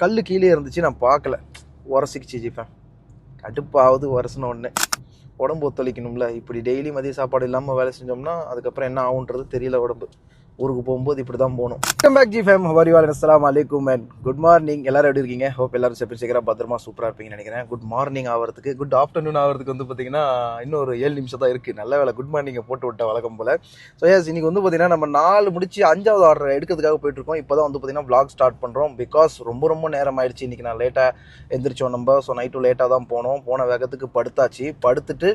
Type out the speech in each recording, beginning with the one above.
கல் கீழே இருந்துச்சு நான் பார்க்கல. உரசிக்கிச்சு ஜிப்பேன் கடுப்பாவது உரசின உடனே உடம்பு ஒத்துழைக்கணும்ல. இப்படி டெய்லி மதிய சாப்பாடு இல்லாமல் வேலை செஞ்சோம்னா அதுக்கப்புறம் என்ன ஆகுன்றது தெரியல உடம்பு. ஊருக்கு போகும்போது இப்படி தான் போகணும் வெல்கம் பேக் ஜி ஃபேம் வரிவால் அஸ்லாம் அலைக்கும் அண்ட் குட் மார்னிங் எல்லாரும் எப்படி இருக்கீங்க? ஹோப் எல்லாரும் செப்பி சீக்கிரம் பத்திரமா சூப்பராக இருப்பீங்கன்னு நினைக்கிறேன். குட் மார்னிங் ஆகிறதுக்கு குட் ஆஃப்டர்நூன் ஆகிறதுக்கு வந்து பார்த்தீங்கன்னா இன்னும் ஒரு ஏழு நிமிஷம் தான் இருக்குது நல்ல வேலை குட் மார்னிங்கை போட்டு விட்ட வழக்கம் போல். ஸோ எஸ் இன்னைக்கு வந்து பார்த்தீங்கன்னா நம்ம நாலு முடிச்சு அஞ்சாவது ஆர்டர் எடுக்கிறதுக்காக போயிட்டுருக்கோம் இப்போ தான் வந்து பார்த்தீங்கன்னா ப்ளாக் ஸ்டார்ட் பண்ணுறோம் பிகாஸ் ரொம்ப ரொம்ப நேரம் ஆயிடுச்சு. இன்னைக்கு நான் லேட்டாக எந்திரிச்சோம் நம்ம. ஸோ நைட்டு லேட்டாக தான் போனோம். போன வேகத்துக்கு படுத்தாச்சு. படுத்துட்டு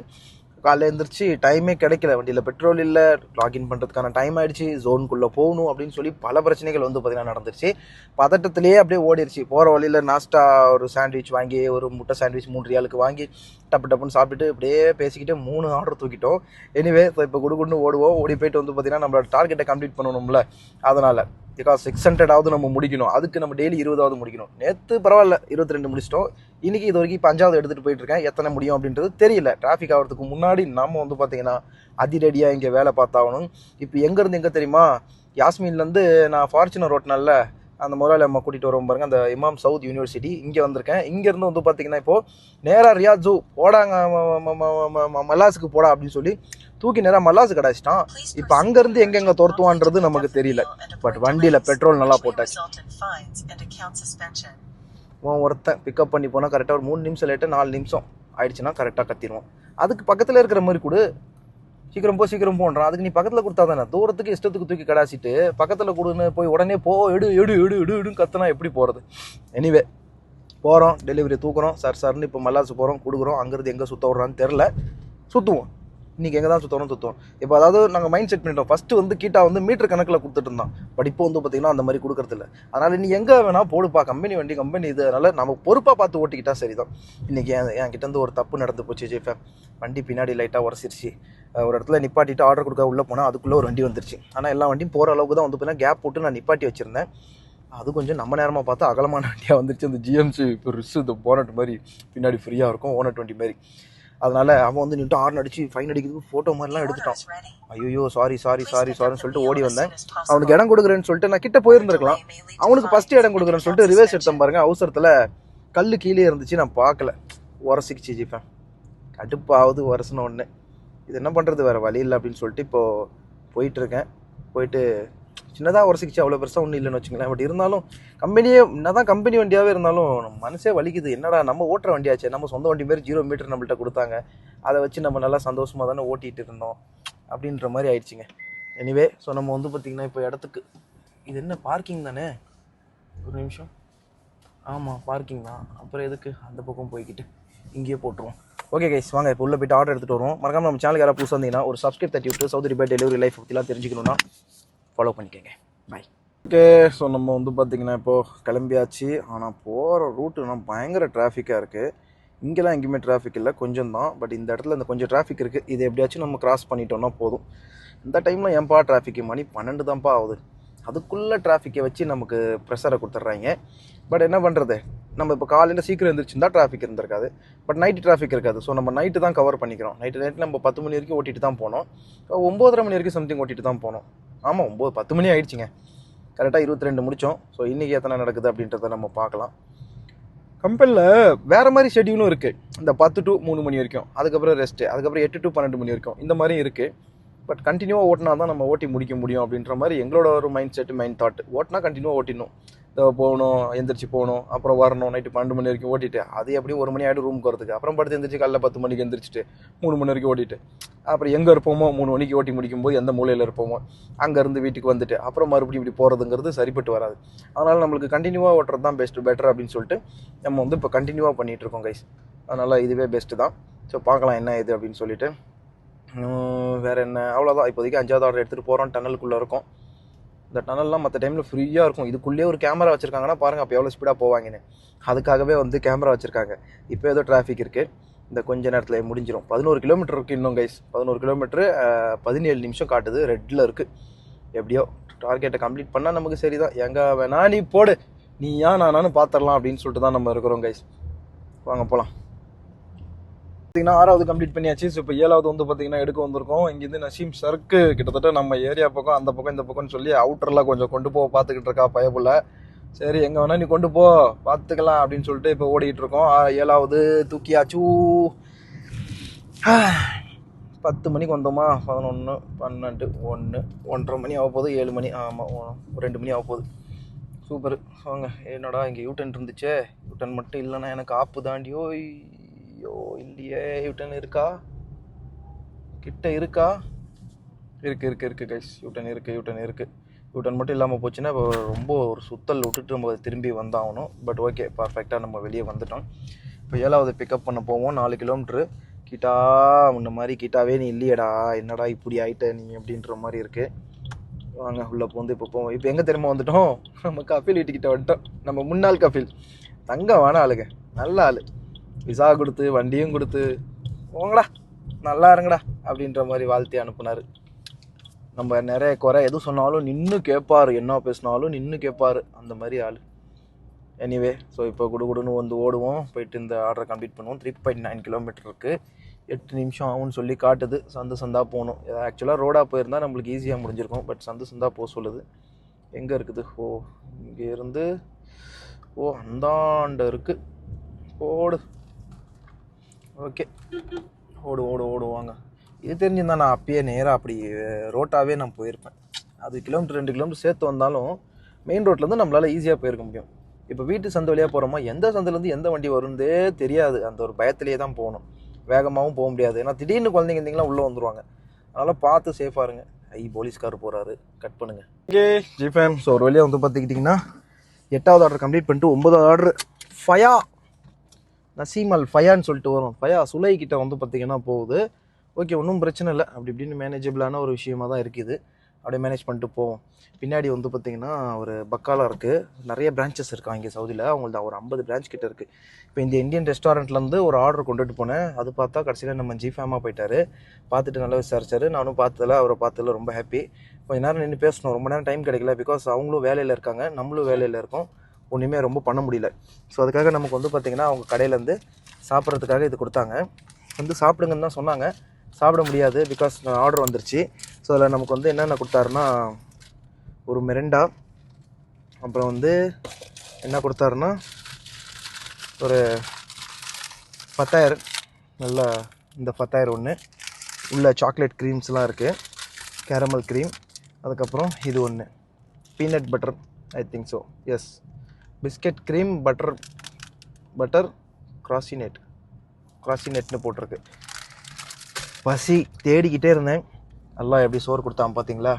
காலைல எழுந்திரிச்சு டைமே கிடைக்கல. வண்டியில் பெட்ரோல் இல்லை லாகின் பண்ணுறதுக்கான டைம் ஆகிடுச்சு ஜோனுக்குள்ளே போகணும் அப்படின்னு சொல்லி பல பிரச்சனைகள் வந்து பார்த்தீங்கன்னா நடந்துருச்சு. பதட்டத்திலேயே அப்படியே ஓடிடுச்சு போகிற வழியில் நாஸ்டா ஒரு சாண்ட்விச் வாங்கி ஒரு முட்டை சாண்ட்விச் மூணு ரியாலுக்கு வாங்கி டப்பு டப்புன்னு சாப்பிட்டுட்டு அப்படியே பேசிக்கிட்டு மூணு ஆர்டர் தூக்கிட்டோம். எனிவே இப்போ குடுகுடுன்னு ஓடுவோம். ஓடி போயிட்டு வந்து பார்த்தீங்கன்னா நம்மளோட டார்கெட்டை கம்ப்ளீட் பண்ணணும்ல. அதனால் பிகாஸ் சிக்ஸ் ஹண்ட்ரடாவது நம்ம முடிக்கணும் அதுக்கு நம்ம டெய்லி இருபதாவது முடிக்கணும் நேற்று பரவாயில்ல இருபத்தி ரெண்டு முடிச்சிட்டோம் இன்னைக்கு இது வரைக்கும் இப்போ அஞ்சாவது எடுத்துகிட்டு போயிட்டு இருக்கேன் எத்தனை முடியும் அப்படின்றது தெரியல டிராஃபிக் ஆகிறதுக்கு முன்னாடி நம்ம வந்து பார்த்தீங்கன்னா அதிரடியாக இங்கே வேலை பார்த்தாகணும் இப்போ எங்கேருந்து எங்கே தெரியுமா யாஸ்மீன்லேருந்து நான் ஃபார்ச்சுனர் ரோட்னால அந்த முதலாளி அம்மா கூட்டிகிட்டு வருவோம் பாருங்கள் அந்த இமாம் சவுத் யூனிவர்சிட்டி இங்கே வந்திருக்கேன் இங்கேருந்து வந்து பார்த்தீங்கன்னா இப்போது நேராக ரியாஜூ ஜூ போடாங்க மலாஸுக்கு போடா அப்படின்னு சொல்லி தூக்கி நேரம் மல்லாசு கடாச்சிட்டான் இப்போ அங்கேருந்து எங்கெங்கே துரத்துவான்றது நமக்கு தெரியல. பட் வண்டியில் பெட்ரோல் நல்லா போட்டாச்சு. உன் ஒருத்தன் பிக்கப் பண்ணி போனால் கரெக்டாக ஒரு மூணு நிமிஷம் லேட்டு நாலு நிமிஷம் ஆயிடுச்சுன்னா கரெக்டாக கத்திடுவோம் அதுக்கு பக்கத்தில் இருக்கிற மாதிரி கொடு. சீக்கிரம் போ சீக்கிரம் போன்றான். அதுக்கு நீ பக்கத்தில் கொடுத்தா தானே? தூரத்துக்கு இஷ்டத்துக்கு தூக்கி கடாசிட்டு பக்கத்தில் கொடுன்னு போய் உடனே போ எடு எடு எடு எடு எடுன்னு கத்தனா எப்படி போகிறது எனிவே போகிறோம் டெலிவரி தூக்குறோம். சார் சார்னு இப்போ மல்லாசு போகிறோம் கொடுக்குறோம். அங்கேருந்து எங்கே சுற்ற விட்றான்னு தெரில சுற்றுவோம் இன்றைக்கி எங்கே தான் சுற்றணும் சுத்தம் இப்போ அதாவது நாங்கள் மைண்ட் செட் பண்ணிட்டோம். ஃபஸ்ட்டு வந்து கீட்டா வந்து மீட்டர் கணக்கில் கொடுத்துட்டு இருந்தான். பட் இப்போ வந்து பார்த்திங்கன்னா அந்த மாதிரி கொடுக்கறது அதனால் நீ எங்கே வேணால் போடுப்பா. கம்பெனி வண்டி கம்பெனி இது. அதனால் நம்ம பொறுப்பாக பார்த்து ஓட்டிக்கிட்டா சரிதான். இன்றைக்கி என் என்கிட்ட இருந்து ஒரு தப்பு நடந்து போச்சு ஜெய்ஃபேம் வண்டி பின்னாடி லைட்டாக உரசிருச்சு ஒரு இடத்துல நிப்பாட்டிட்டு ஆர்டர் கொடுக்க உள்ளே போனால் அதுக்குள்ளே ஒரு வண்டி வந்துருச்சு. ஆனால் எல்லா வண்டியும் போகிற அளவுக்கு தான் வந்து பார்த்தீங்கன்னா கேப் போட்டு நான் நிப்பாட்டி வச்சுருந்தேன். அது கொஞ்சம் நம்ம நேரமாக பார்த்தா அகலமான வண்டியாக வந்துருச்சு. அந்த ஜிஎம்சி இப்போ ரிஸ் இந்த போனட் மாதிரி பின்னாடி ஃப்ரீயாக இருக்கும். ஓனட் வண்டி மாதிரி. அதனால அவன் வந்து நின்று ஹார்ன் அடிச்சு ஃபைன் அடிக்கிறதுக்கு ஃபோட்டோ மாதிரிலாம் எடுத்துட்டான். ஐயோ சாரி சாரி சாரி சாரின்னு சொல்லிட்டு ஓடி வந்தேன். அவனுக்கு இடம் கொடுக்குறேன்னு சொல்லிட்டு நான் கிட்ட போயிருந்திருக்கலாம். அவனுக்கு ஃபர்ஸ்ட் இடம் கொடுக்குறேன்னு சொல்லிட்டு ரிவர்ஸ் எடுத்தேன் பாருங்க. அவசரத்தில் கல் கீழே இருந்துச்சு நான் பார்க்கல. உரசிக்கிச்சு ஜிப்பேன் கடுப்பாவது உரசின ஒன்று இது என்ன பண்ணுறது வேறு வழி இல்லை அப்படின்னு சொல்லிட்டு இப்போது போயிட்டுருக்கேன் போயிட்டு சின்னதாக உரசிக்கிச்சு அவ்வளோ பெருசாக ஒன்றும் இல்லைன்னு வச்சுங்களேன் பட் இருந்தாலும் கம்பெனியே என்ன தான் கம்பெனி வண்டியாகவே இருந்தாலும் மனசே வலிக்குது. என்னடா நம்ம ஓட்டுற வண்டியாச்சே? நம்ம சொந்த வண்டி மாரி ஜீரோ மீட்டர் நம்மள்ட்ட கொடுத்தாங்க. அதை வச்சு நம்ம நல்லா சந்தோஷமாக தானே ஓட்டிகிட்டு இருந்தோம். அப்படின்ற மாதிரி ஆயிடுச்சுங்க. எனிவே ஸோ நம்ம வந்து பார்த்திங்கன்னா இப்போ இடத்துக்கு இது என்ன பார்க்கிங் தானே? ஒரு நிமிஷம். ஆமாம் பார்க்கிங் தான். அப்புறம் எதுக்கு? அந்த பக்கம் போய்க்கிட்டு இங்கேயே போட்டுருவோம். ஓகே கைஸ் வாங்க இப்போ உள்ள போய்ட்டு ஆர்டர் எடுத்துகிட்டு வருவோம். மறக்காம நம்ம சேனலுக்கு யாராவது புதுசாக இருந்தீங்கன்னா ஒரு சப்ஸ்கிரைப் தட்டி விட்டு சௌதரி பை டெலிவரி லைஃப் பற்றிலாம் தெரிஞ்சுக்கணும்னா ஃபாலோ பண்ணிக்கோங்க. பாய் ஓகே ஸோ நம்ம வந்து பார்த்திங்கன்னா இப்போது கிளம்பியாச்சு. ஆனால் போகிற ரூட்டுனா பயங்கர டிராஃபிக்காக இருக்குது இங்கெல்லாம் எங்கேயுமே டிராஃபிக் இல்லை. கொஞ்சம் தான். பட் இந்த இடத்துல இந்த கொஞ்சம் டிராஃபிக் இருக்குது இது எப்படியாச்சும் நம்ம கிராஸ் பண்ணிட்டோம்னா போதும். இந்த டைமில் ஏன்பா டிராஃபிக் மணி பன்னெண்டு தான்ப்பா ஆகுது. அதுக்குள்ளே டிராஃபிக்கை வச்சு நமக்கு ப்ரெஷரை கொடுத்துட்றாங்க. பட் என்ன பண்ணுறது நம்ம இப்போ காலையில் சீக்கிரம் எழுந்திரிச்சிருந்தா டிராஃபிக் இருந்திருக்காது. பட் நைட்டு டிராஃபிக் இருக்காது. ஸோ நம்ம நைட்டு தான் கவர் பண்ணிக்கிறோம். நைட்டு நைட்டு நம்ம பத்து மணி வரைக்கும் ஓட்டிட்டு தான் போனோம். ஒம்போதரை மணி வரைக்கும் சம்திங் ஓட்டிட்டு தான் போனோம். ஆமாம் ஒம்பது பத்து மணி ஆயிடுச்சுங்க. கரெக்டாக இருபத்தி ரெண்டு முடித்தோம் ஸோ இன்றைக்கி எத்தனை நடக்குது அப்படின்றத நம்ம பார்க்கலாம். கம்பெனியில் வேறு மாதிரி ஷெட்யூலும் இருக்குது இந்த பத்து டு மூணு மணி வரைக்கும். அதுக்கப்புறம் ரெஸ்ட்டு அதுக்கப்புறம் எட்டு டு பன்னெண்டு மணி வரைக்கும். இந்த மாதிரியும் இருக்குது பட் கண்டினியூவாக ஓட்டினா தான் நம்ம ஓட்டி முடிக்க முடியும் அப்படின்ற மாதிரி எங்களோட ஒரு மைண்ட் செட் மைண்ட் தாட் ஓட்டினா கண்டினியூவாக ஓட்டிடணும். போகணும் எந்திரிச்சு போகணும் அப்புறம் வரணும் நைட்டு பன்னெண்டு மணி வரைக்கும் ஓட்டிட்டு அது எப்படியும் ஒரு மணி ஆகிடும் ரூமுக்கு வரதுக்கு அப்புறம் படுத்து எந்திரிச்சு காலைல பத்து மணிக்கு எந்திரிச்சிட்டு மூணு மணி வரைக்கும் ஓட்டிட்டு அப்புறம் எங்கே இருப்போமோ மூணு மணிக்கு ஓட்டி முடிக்கும் போது எந்த மூலையில் இருப்போமோ அங்கேருந்து வீட்டுக்கு வந்துட்டு அப்புறம் மறுபடியும் இப்படி போகிறதுங்கிறது சரிப்பட்டு வராது. அதனால் நம்மளுக்கு கண்டினியூவாக ஓட்டுறது தான் பெஸ்ட்டு பெட்டர் அப்படின்னு சொல்லிட்டு நம்ம வந்து இப்போ கண்டினியூவாக பண்ணிகிட்டு இருக்கோம் கைஸ் அதனால் இதுவே பெஸ்ட்டு தான். ஸோ பார்க்கலாம் என்ன இது அப்படின்னு சொல்லிட்டு. வேறு வேற என்ன? அவ்வளோதான் இப்போதைக்கு அஞ்சாவது ஆர்டர் எடுத்துகிட்டு போகிறோம் டனலுக்குள்ளே இருக்கும். இந்த டனல்லாம் மற்ற டைமில் ஃப்ரீயாக இருக்கும். இதுக்குள்ளேயே ஒரு கேமரா வச்சுருக்காங்கன்னா பாருங்கள் அப்போ எவ்வளோ ஸ்பீடாக போவாங்கன்னு. அதுக்காகவே வந்து கேமரா வச்சுருக்காங்க. இப்போ ஏதோ டிராஃபிக் இருக்குது இந்த கொஞ்ச நேரத்தில் முடிஞ்சிடும் பதினோரு கிலோமீட்டர் இருக்குது இன்னும் கைஸ் பதினோரு கிலோமீட்டரு பதினேழு நிமிஷம் காட்டுது. ரெட்டில் இருக்குது எப்படியோ டார்கெட்டை கம்ப்ளீட் பண்ணால் நமக்கு சரி தான் எங்கே வேணா நீ போடு. நீ ஏன் நானானு பார்த்துடலாம் அப்படின்னு சொல்லிட்டு தான் நம்ம இருக்கிறோம் கைஸ் வாங்க போகலாம் பார்த்தீங்கன்னா ஆறாவது கம்ப்ளீட் பண்ணியாச்சு. ஸோ இப்போ ஏழாவது வந்து பார்த்தீங்கன்னா எடுக்க வந்திருக்கோம். இங்கேருந்து நசீம் சர்க்கு கிட்டத்தட்ட நம்ம ஏரியா பக்கம் அந்த பக்கம் இந்த பக்கம்னு சொல்லி அவுட்டர்லாம் கொஞ்சம் கொண்டு போக பார்த்துக்கிட்டு இருக்கா பயப்புல சரி எங்கே வேணால் நீ கொண்டு போ பார்த்துக்கலாம் அப்படின்னு சொல்லிட்டு இப்போ ஓடிக்கிட்டு இருக்கோம். ஏழாவது தூக்கியாச்சு. பத்து மணிக்கு வந்தோமா? பதினொன்று பன்னெண்டு ஒன்று ஒன்றரை மணி ஆக போகுது ஏழு மணி ஆமாம் ரெண்டு மணி ஆக போகுது. சூப்பர் வாங்க என்னடா இங்கே யூட்டன் இருந்துச்சே? யூட்டன் மட்டும் இல்லைன்னா எனக்கு ஆப்பு தாண்டியோ ஐயோ இல்லையே யூட்டன் இருக்கா? கிட்ட இருக்கா? இருக்கு இருக்கு இருக்கு கைஸ் யூட்டன் இருக்கு யூட்டன் இருக்கு. யூட்டன் மட்டும் இல்லாமல் போச்சுன்னா இப்போ ரொம்ப ஒரு சுத்தல் விட்டுட்டு நம்ம திரும்பி வந்தாகணும். பட் ஓகே பர்ஃபெக்டாக நம்ம வெளியே வந்துட்டோம். இப்போ ஏழாவது பிக்கப் பண்ண போவோம். நாலு கிலோமீட்ரு கிட்டா முன்ன மாதிரி கிட்டாவே நீ இல்லையடா. என்னடா இப்படி ஆயிட்ட நீ அப்படின்ற மாதிரி இருக்குது வாங்க உள்ள போந்து இப்போ போவோம். இப்போ எங்கே தெரியுமா வந்துட்டோம்? நம்ம கபில் வீட்டுக்கிட்ட வந்துட்டோம். நம்ம முன்னாள் கபில். வேணாம் ஆளுங்க. நல்ல ஆள். விசா கொடுத்து வண்டியும் கொடுத்து போங்கடா நல்லா இருங்கடா அப்படின்ற மாதிரி வாழ்த்தி அனுப்புனாரு. நம்ம நிறைய குறை எது சொன்னாலும் நின்று கேட்பார் என்ன பேசினாலும் நின்று கேட்பார் அந்த மாதிரி ஆள். எனிவே ஸோ இப்போ குடுகுடுன்னு வந்து ஓடுவோம். போயிட்டு இந்த ஆர்டரை கம்ப்ளீட் பண்ணுவோம். த்ரீ பாயிண்ட் நைன் கிலோமீட்டர் இருக்குது எட்டு நிமிஷம் ஆகும்னு சொல்லி காட்டுது. சந்து சந்தா போகணும். ஆக்சுவலாக ரோடாக போயிருந்தா நம்மளுக்கு ஈஸியாக முடிஞ்சிருக்கும். பட் சந்து சந்தா போக சொல்லுது. எங்கே இருக்குது? ஓ இங்கேருந்து ஓ அந்தாண்ட இருக்குது ஓடு. ஓகே ஓடு ஓடு ஓடுவாங்க இது தெரிஞ்சிருந்தா நான் அப்பயே நேராக அப்படி ரோட்டாகவே நான் போயிருப்பேன். அது கிலோமீட்டர் ரெண்டு கிலோமீட்டர் சேர்த்து வந்தாலும் மெயின் ரோட்லேருந்து நம்மளால் ஈஸியாக போயிருக்க முடியும். இப்போ வீட்டு சந்து வழியாக போகிறோமா எந்த சந்தையிலேருந்து எந்த வண்டி வரும்னே தெரியாது. அந்த ஒரு பயத்திலேயே தான் போகணும். வேகமாகவும் போக முடியாது. ஏன்னா திடீர்னு குழந்தைங்க இருந்தீங்களா உள்ளே வந்துருவாங்க. அதனால் பார்த்து சேஃபாக இருங்க. ஐ போலீஸ்கார் போகிறாரு கட் பண்ணுங்கள் ஓகே ஜிஃபேம் ஸோ ஒரு வழியாக வந்து பார்த்துக்கிட்டிங்கன்னா எட்டாவது ஆர்டர் கம்ப்ளீட் பண்ணிட்டு ஒன்பதாவது ஆர்டர் ஃபயா நசீம் அல் ஃபயான்னு சொல்லிட்டு வரும். ஃபயா சுலை கிட்ட வந்து பார்த்திங்கன்னா போகுது. ஓகே ஒன்றும் பிரச்சனை இல்லை. அப்படி இப்படின்னு மேனேஜபிளான ஒரு விஷயமா தான் இருக்குது. அப்படியே மேனேஜ் பண்ணிட்டு போவோம். பின்னாடி வந்து பார்த்திங்கன்னா ஒரு பக்காலா இருக்குது நிறைய பிரான்ச்சஸ் இருக்கா இங்கே சவுதியில் அவங்கள்ட்ட ஒரு ஐம்பது பிரான்ச் கிட்ட இருக்குது இப்போ இந்த இந்தியன் ரெஸ்டாரண்ட்லேருந்து ஒரு ஆர்டர் கொண்டுட்டு போனேன். அது பார்த்தா கடைசியில் நம்ம ஜிஃபேமாக போயிட்டாரு. பார்த்துட்டு நல்லா விசாரிச்சாரு. நானும் பார்த்ததில் அவரை பார்த்ததில் ரொம்ப ஹாப்பி கொஞ்ச நேரம் நின்று பேசணும். ரொம்ப நேரம் டைம் கிடைக்கல. பிகாஸ் அவங்களும் வேலையில் இருக்காங்க. நம்மளும் வேலையில் இருக்கோம். ஒன்றுமே ரொம்ப பண்ண முடியல. ஸோ அதுக்காக நமக்கு வந்து பார்த்திங்கன்னா அவங்க கடையிலேருந்து சாப்பிட்றதுக்காக இது கொடுத்தாங்க. வந்து சாப்பிடுங்கன்னு தான் சொன்னாங்க. சாப்பிட முடியாது பிகாஸ் ஆர்டர் வந்துருச்சு. ஸோ அதில் நமக்கு வந்து என்னென்ன கொடுத்தாருன்னா ஒரு மெரெண்டா அப்புறம் வந்து என்ன கொடுத்தாருன்னா ஒரு பத்தாயிரம். நல்லா இந்த பத்தாயிரம் ஒன்று உள்ள சாக்லேட் க்ரீம்ஸ்லாம் இருக்குது கேரமல் க்ரீம் அதுக்கப்புறம் இது ஒன்று peanut butter I think so yes biscuit cream butter butter கிராசினேட் கிராசினேட்னு போட்டிருக்கு. பசி தேடிக்கிட்டே இருந்தேன். எல்லாம் எப்படி சோறு கொடுத்தான் பார்த்தீங்களா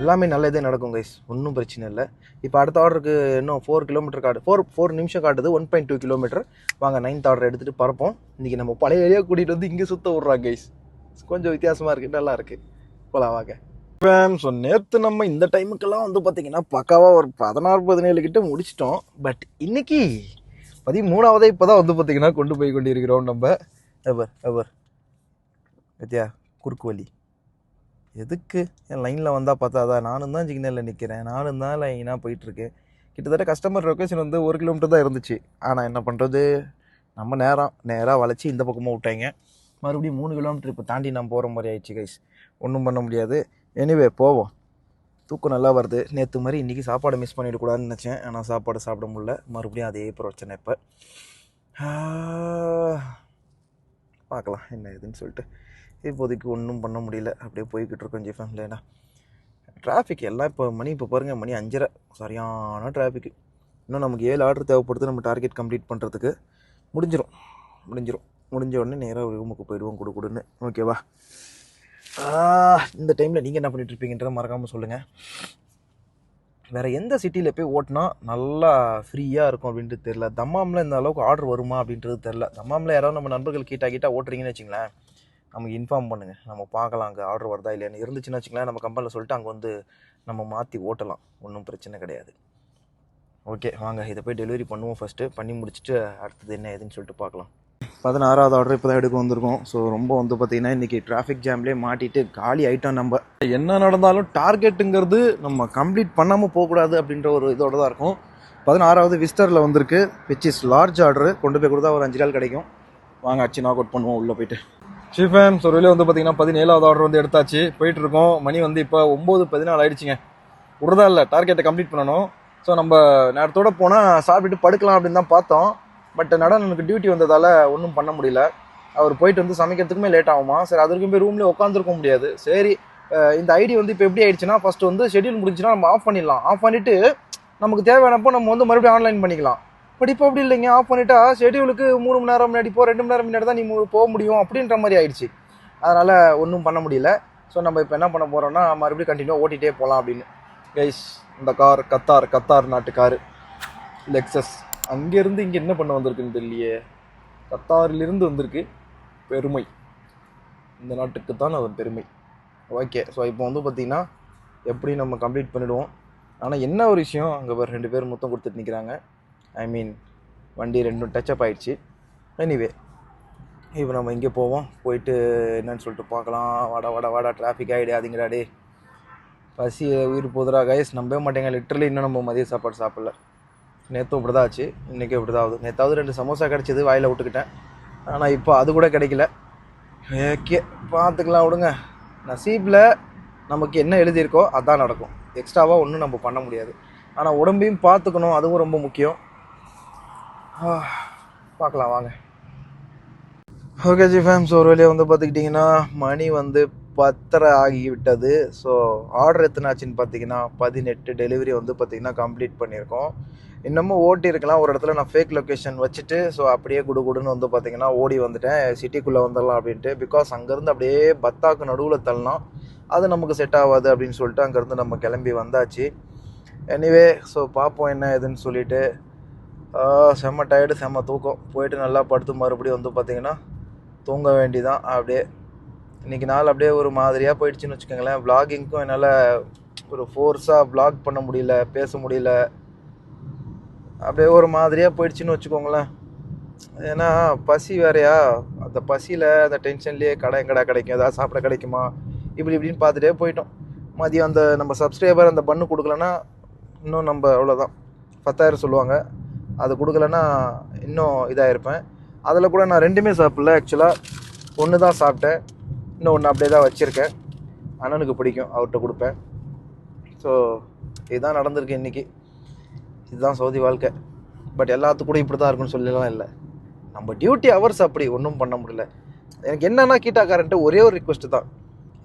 எல்லாமே நல்லதே நடக்கும் கைஸ் ஒன்றும் பிரச்சனை இல்லை. இப்போ அடுத்த ஆர்டருக்கு இன்னும் ஃபோர் கிலோமீட்டர் காட்டு ஃபோர் ஃபோர் நிமிஷம் காட்டுது ஒன் பாயிண்ட் டூ கிலோமீட்டர் வாங்க நைன்த் ஆர்டர் எடுத்துகிட்டு பறப்போம். இன்றைக்கி நம்ம பழைய ஏரியா கூட்டிகிட்டு வந்து இங்கே சுத்த விட்றாங்க கைஸ் கொஞ்சம் வித்தியாசமாக இருக்குது நல்லா இருக்குது போலாம் வாங்க. ஸோ நேற்று நம்ம இந்த டைமுக்கெல்லாம் வந்து பார்த்தீங்கன்னா பக்காவாக ஒரு பதினாறு பதினேழு கிட்ட முடிச்சிட்டோம். பட் இன்னைக்கு பதிமூணாவதே இப்போ தான் வந்து பார்த்தீங்கன்னா கொண்டு போய் கொண்டு இருக்கிறோம் நம்ம. எவர் எவர் பத்தியா? குறுக்கு வழி. எதுக்கு? என் லைனில் வந்தால் பார்த்தாதா நானும் தான் சிக்னலில் நிற்கிறேன் நானும் தான் லைனாக போயிட்டுருக்கேன். கிட்டத்தட்ட கஸ்டமர் லொக்கேஷன் வந்து ஒரு கிலோமீட்டர் தான் இருந்துச்சு. ஆனால் என்ன பண்ணுறது நம்ம நேரம். நேராக வளைச்சி இந்த பக்கமாக விட்டாங்க. மறுபடியும் மூணு கிலோமீட்டர் இப்போ தாண்டி நான் போகிற மாதிரி ஆயிடுச்சு கைஸ் ஒன்றும் பண்ண முடியாது. எனிவே போவோம். தூக்கம் நல்லா வருது. நேற்று மாதிரி இன்றைக்கி சாப்பாடு மிஸ் பண்ணிடக்கூடாதுன்னு நினச்சேன். ஆனால் சாப்பாடு சாப்பிட முடியல. மறுபடியும் அதே பிரச்சனை இப்போ. பார்க்கலாம் என்ன ஏதுன்னு சொல்லிட்டு. இப்போதைக்கு ஒன்றும் பண்ண முடியல. அப்படியே போய்கிட்டு இருக்கோம் ஜிஃபம் இல்லைனா டிராஃபிக் எல்லாம் இப்போ மணி இப்போ பாருங்கள் மணி அஞ்சரை. சரியான டிராஃபிக்கு இன்னும் நமக்கு ஏழு ஆர்டர் தேவைப்படுது. நம்ம டார்கெட் கம்ப்ளீட் பண்ணுறதுக்கு முடிஞ்சிடும் முடிஞ்சிடும் முடிஞ்ச உடனே நேராக ரூமுக்கு போயிடுவோம் கொடு கொடுன்னு. ஓகேவா இந்த டைமில் நீங்கள் என்ன பண்ணிட்டு இருப்பீங்கன்றத மறக்காமல் சொல்லுங்கள் வேறு எந்த சிட்டியில் போய் ஓட்டினா நல்லா ஃப்ரீயாக இருக்கும் அப்படின்ட்டு தெரில தம்மாமில் இந்த அளவுக்கு ஆர்டர் வருமா அப்படின்றது தெரில தம்மாமில் யாராவது நம்ம நண்பர்கள் கீட்டா கீட்டா ஓட்டுறீங்கன்னு வச்சிங்களேன் நமக்கு இன்ஃபார்ம் பண்ணுங்கள் நம்ம பார்க்கலாம் அங்கே ஆர்டர் வருதா இல்லையான்னு. இருந்துச்சுன்னு வச்சுங்களேன் நம்ம கம்பெனியில் சொல்லிட்டு அங்கே வந்து நம்ம மாற்றி ஓட்டலாம். ஒன்றும் பிரச்சனை கிடையாது. ஓகே வாங்க இதை போய் டெலிவரி பண்ணுவோம் ஃபஸ்ட்டு பண்ணி முடிச்சுட்டு அடுத்தது என்ன ஏதுன்னு சொல்லிட்டு பார்க்கலாம். பதினாறாவது ஆர்டர் இப்போ தான் எடுக்க வந்திருக்கோம். ஸோ ரொம்ப வந்து பார்த்தீங்கன்னா இன்றைக்கி டிராஃபிக் ஜாம்லேயே மாட்டிட்டு காலி ஐட்டம் நம்ம. என்ன நடந்தாலும் டார்கெட்டுங்கிறது நம்ம கம்ப்ளீட் பண்ணாமல் போகக்கூடாது அப்படின்ற ஒரு இதோட தான் இருக்கும். பதினாறாவது விஸ்டரில் வந்திருக்கு. விச் இஸ் லார்ஜ் ஆர்டர் கொண்டு போய் கொடுத்தா ஒரு அஞ்சு நாள் கிடைக்கும். வாங்க அச்சு நாக் அவுட் பண்ணுவோம் உள்ளே போயிட்டு. சீஃபேம் ஸோ வெளியே வந்து பார்த்தீங்கன்னா பதினேழாவது ஆர்டர் வந்து எடுத்தாச்சு. போயிட்டு இருக்கோம். மணி வந்து இப்போ ஒம்பது பதினாலு ஆயிடுச்சுங்க. விடுறதா இல்லை டார்கெட்டை கம்ப்ளீட் பண்ணணும். ஸோ நம்ம நேரத்தோட போனால் சாப்பிட்டுட்டு படுக்கலாம் அப்படின்னு தான் பார்த்தோம். பட் நடனுக்கு டியூட்டி வந்ததால் ஒன்றும் பண்ண முடியல. அவர் போயிட்டு வந்து சமைக்கிறதுக்குமே லேட் ஆகுமா? சரி அது வரைக்கும் போய் ரூம்லேயே உட்காந்துருக்க முடியாது. சரி இந்த ஐடி வந்து இப்போ எப்படி ஆயிடுச்சுன்னா ஃபஸ்ட்டு வந்து ஷெட்யூல் முடிஞ்சுன்னா நம்ம ஆஃப் பண்ணிடலாம். ஆஃப் பண்ணிவிட்டு நமக்கு தேவையானப்போ நம்ம வந்து மறுபடியும் ஆன்லைன் பண்ணிக்கலாம். பட் இப்போ அப்படி இல்லைங்க. ஆஃப் பண்ணிட்டா ஷெட்யூலுக்கு மூணு மணி நேரம் முன்னாடி போ ரெண்டு மணி நேரம் முன்னாடி தான் நீ போக முடியும் அப்படின்ற மாதிரி ஆயிடுச்சு. அதனால் ஒன்றும் பண்ண முடியல. ஸோ நம்ம இப்போ என்ன பண்ண போகிறோம்னா மறுபடியும் கண்டினியூ ஓட்டிகிட்டே போகலாம் அப்படின்னு. கைஸ் இந்த கார் கத்தார் கத்தார் நாட்டு காரு லெக்ஸஸ் அங்கேருந்து இங்கே என்ன பண்ண வந்திருக்குன்னு தெரியலையே. கத்தாரிலிருந்து வந்திருக்கு பெருமை. இந்த நாட்டுக்கு தான் அது பெருமை. ஓகே ஸோ இப்போ வந்து பார்த்திங்கன்னா எப்படி நம்ம கம்ப்ளீட் பண்ணிவிடுவோம் ஆனால் என்ன ஒரு விஷயம்? அங்கே ரெண்டு பேர் மொத்தம் கொடுத்துட்டு நிற்கிறாங்க ஐ மீன் வண்டி ரெண்டும் டச்சப் ஆகிடுச்சு எனிவே இப்போ நம்ம இங்கே போவோம். போயிட்டு என்னன்னு சொல்லிட்டு பார்க்கலாம். வாடா வாடா வாடா டிராஃபிக் ஆகிடாதீங்கடா டே பசி உயிர் போதுரா கைஸ் நம்பவே மாட்டேங்க. லிட்டரலி இன்னும் நம்ம மதிய சாப்பாடு சாப்பிடல. நேற்றும் இப்படி தான் ஆச்சு. இன்றைக்கும் இப்படி தான் ஆகுது. நேற்றாவது ரெண்டு சமோசா கிடச்சிது வாயில் விட்டுக்கிட்டேன். ஆனால் இப்போ அது கூட கிடைக்கல. ஓகே பார்த்துக்கலாம் விடுங்க. நசீப்பில் நமக்கு என்ன எழுதியிருக்கோ அதான் நடக்கும். எக்ஸ்ட்ராவாக ஒன்றும் நம்ம பண்ண முடியாது. ஆனால் உடம்பையும் பார்த்துக்கணும் அதுவும் ரொம்ப முக்கியம். பார்க்கலாம் வாங்க. ஓகே ஜி ஃபேம்ஸ் ஒரு வழியாக வந்து பார்த்துக்கிட்டிங்கன்னா மணி வந்து பத்தரை ஆகிவிட்டது. ஸோ ஆர்டர் எத்தனை ஆச்சுன்னு பார்த்தீங்கன்னா பதினெட்டு டெலிவரி வந்து பார்த்தீங்கன்னா கம்ப்ளீட் பண்ணியிருக்கோம். இன்னமும் ஓட்டி இருக்கலாம். ஒரு இடத்துல நான் ஃபேக் லொக்கேஷன் வச்சுட்டு ஸோ அப்படியே குடு குடுன்னு வந்து பார்த்திங்கன்னா ஓடி வந்துட்டேன். சிட்டிக்குள்ளே வந்துடலாம் அப்படின்ட்டு. பிகாஸ் அங்கேருந்து அப்படியே பத்தாக்கு நடுவில் தள்ளலாம். அது நமக்கு செட் ஆகாது அப்படின்னு சொல்லிட்டு அங்கேருந்து நம்ம கிளம்பி வந்தாச்சு. எனிவே ஸோ பார்ப்போம் என்ன ஏதுன்னு சொல்லிட்டு. செம்ம டயர்டு செம்ம தூக்கம். போயிட்டு நல்லா படுத்து மறுபடியும் வந்து பார்த்திங்கன்னா தூங்க வேண்டிதான். அப்படியே இன்றைக்கி நாள் அப்படியே ஒரு மாதிரியாக போயிடுச்சுன்னு வச்சுக்கோங்களேன். Vloggingக்கும் என்னால் ஒரு ஃபோர்ஸாக vlog பண்ண முடியல பேச முடியல. அப்படியே ஒரு மாதிரியாக போயிடுச்சுன்னு வச்சுக்கோங்களேன். ஏன்னா பசி வேறையா? அந்த பசியில் அந்த டென்ஷன்லேயே கடை எங்கடா கிடைக்கும்? ஏதாவது சாப்பிட கிடைக்குமா? இப்படி இப்படின்னு பார்த்துட்டே போயிட்டோம். மதியம் அந்த நம்ம சப்ஸ்கிரைபர் அந்த பண்ணு கொடுக்கலன்னா இன்னும் நம்ம அவ்வளோதான் பத்தாயிரம் சொல்லுவாங்க. அது கொடுக்கலன்னா இன்னும் இதாக இருப்பேன் அதில் கூட நான் ரெண்டுமே சாப்பிடல ஆக்சுவலாக ஒன்று தான் சாப்பிட்டேன். இன்னும் ஒன்று அப்படியே தான் வச்சுருக்கேன். அண்ணனுக்கு பிடிக்கும் அவர்கிட்ட கொடுப்பேன். ஸோ இதுதான் நடந்திருக்கு இன்றைக்கி இதுதான் சவுதி வாழ்க்கை. பட் எல்லாத்து கூட இப்படி தான் இருக்குன்னு சொல்லலாம் இல்லை. நம்ம டியூட்டி ஹவர்ஸ் அப்படி ஒன்றும் பண்ண முடியல. எனக்கு என்னன்னா கீட்டாக்காரன்ட்டு ஒரே ஒரு ரிக்வெஸ்ட்டு தான்.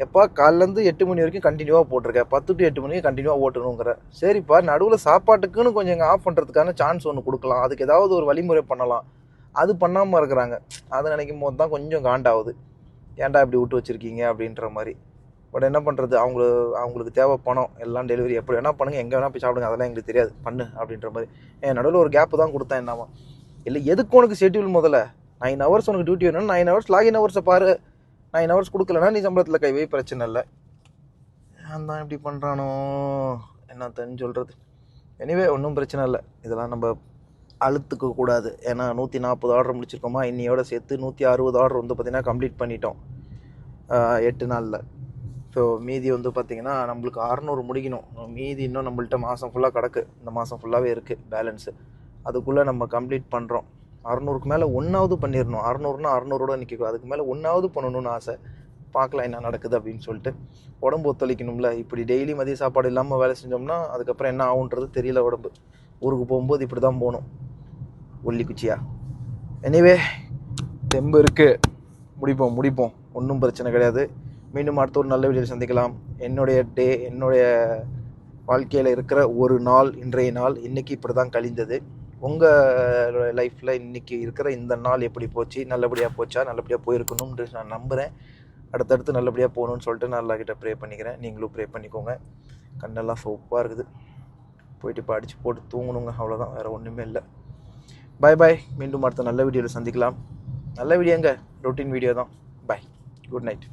எப்பா காலிலேருந்து எட்டு மணி வரைக்கும் கண்டினியூவாக போட்டிருக்கேன் பத்து டு எட்டு மணிக்கு கண்டினியூவாக ஓட்டணுங்கிற. சரிப்பா நடுவில் சாப்பாட்டுக்குன்னு கொஞ்சம் எங்கள் ஆஃப் பண்ணுறதுக்கான சான்ஸ் ஒன்று கொடுக்கலாம். அதுக்கு ஏதாவது ஒரு வழிமுறை பண்ணலாம். அது பண்ணாமல் இருக்கிறாங்க. அதை நினைக்கும் போது தான் கொஞ்சம் காண்டாகுது. ஏன்டா இப்படி விட்டு வச்சுருக்கீங்க அப்படின்ற மாதிரி. பட் என்ன பண்ணுறது அவங்க அவங்களுக்கு தேவை பணம் எல்லாம் டெலிவரி எப்படி வேணால் பண்ணுங்கள் எங்கே வேணால் போய் சாப்பிடுங்க அதெல்லாம் எங்களுக்கு தெரியாது. பண்ணு அப்படின்ற மாதிரி. என் நடுவில் ஒரு கேப்பு தான் கொடுத்தேன் என்னவா இல்லை எதுக்கு உனக்கு ஷெட்யூல் முதல்ல? நைன் ஹவர்ஸ் உனக்கு டியூட்டி வேணும் நைன் ஹவர்ஸ் லாகின் ஹவர்ஸை பாரு. நைன் ஹவர்ஸ் கொடுக்கலனா நீ சம்பளத்தில் கை பிரச்சனை இல்லை. நான் தான் இப்படி பண்ணுறானோ என்ன தெரிஞ்சு சொல்கிறது எனிவே ஒன்றும் பிரச்சனை இல்லை. இதெல்லாம் நம்ம அழுத்துக்க கூடாது. ஏன்னா நூற்றி நாற்பது ஆர்டர் முடிச்சிருக்கோமா? இன்னையோட சேர்த்து நூற்றி அறுபது ஆர்டர் வந்து பார்த்திங்கன்னா கம்ப்ளீட் பண்ணிட்டோம். எட்டு நாளில். ஸோ மீதி வந்து பார்த்திங்கன்னா நம்மளுக்கு அறநூறு முடிக்கணும். மீதி இன்னும் நம்மள்ட்ட மாதம் ஃபுல்லாக கிடக்கு. இந்த மாதம் ஃபுல்லாகவே இருக்குது பேலன்ஸு அதுக்குள்ளே நம்ம கம்ப்ளீட் பண்ணுறோம் அறநூறுக்கு மேலே ஒன்றாவது பண்ணிடணும் அறநூறுனா அறநூறோட நிற்கும் அதுக்கு மேலே ஒன்றாவது பண்ணணும்னு ஆசை. பார்க்கலாம் என்ன நடக்குது அப்படின்னு சொல்லிட்டு. உடம்பு ஒத்துழைக்கணும்ல. இப்படி டெய்லி மதிய சாப்பாடு இல்லாமல் வேலை செஞ்சோம்னா அதுக்கப்புறம் என்ன ஆகுன்றது தெரியல உடம்பு. ஊருக்கு போகும்போது இப்படி தான் போகணும். ஒல்லி குச்சியா எனிவே தெம்பு இருக்குது முடிப்போம் முடிப்போம். ஒன்றும் பிரச்சனை கிடையாது. மீண்டும் அடுத்த ஒரு நல்ல வீடியோ சந்திக்கலாம். என்னுடைய டே என்னுடைய வாழ்க்கையில் இருக்கிற ஒரு நாள் இன்றைய நாள் இன்றைக்கி இப்படி தான் கழிந்தது. உங்கள் லைஃப்பில் இன்றைக்கி இருக்கிற இந்த நாள் எப்படி போச்சு? நல்லபடியாக போச்சா? நல்லபடியாக போயிருக்கணும்னு நான் நம்புகிறேன் அடுத்தடுத்து நல்லபடியாக போகணும்னு சொல்லிட்டு நான் எல்லாக்கிட்ட ப்ரே பண்ணிக்கிறேன். நீங்களும் ப்ரே பண்ணிக்கோங்க. கண்ணெல்லாம் சோப்பாக இருக்குது. போயிட்டு இப்போ அடித்து போட்டு தூங்கணுங்க. அவ்வளோதான் வேறு ஒன்றுமே இல்லை. பை பாய் மீண்டும் அடுத்த நல்ல வீடியோவில் சந்திக்கலாம். நல்ல வீடியோங்க. ரொட்டீன் வீடியோ தான். Bye good night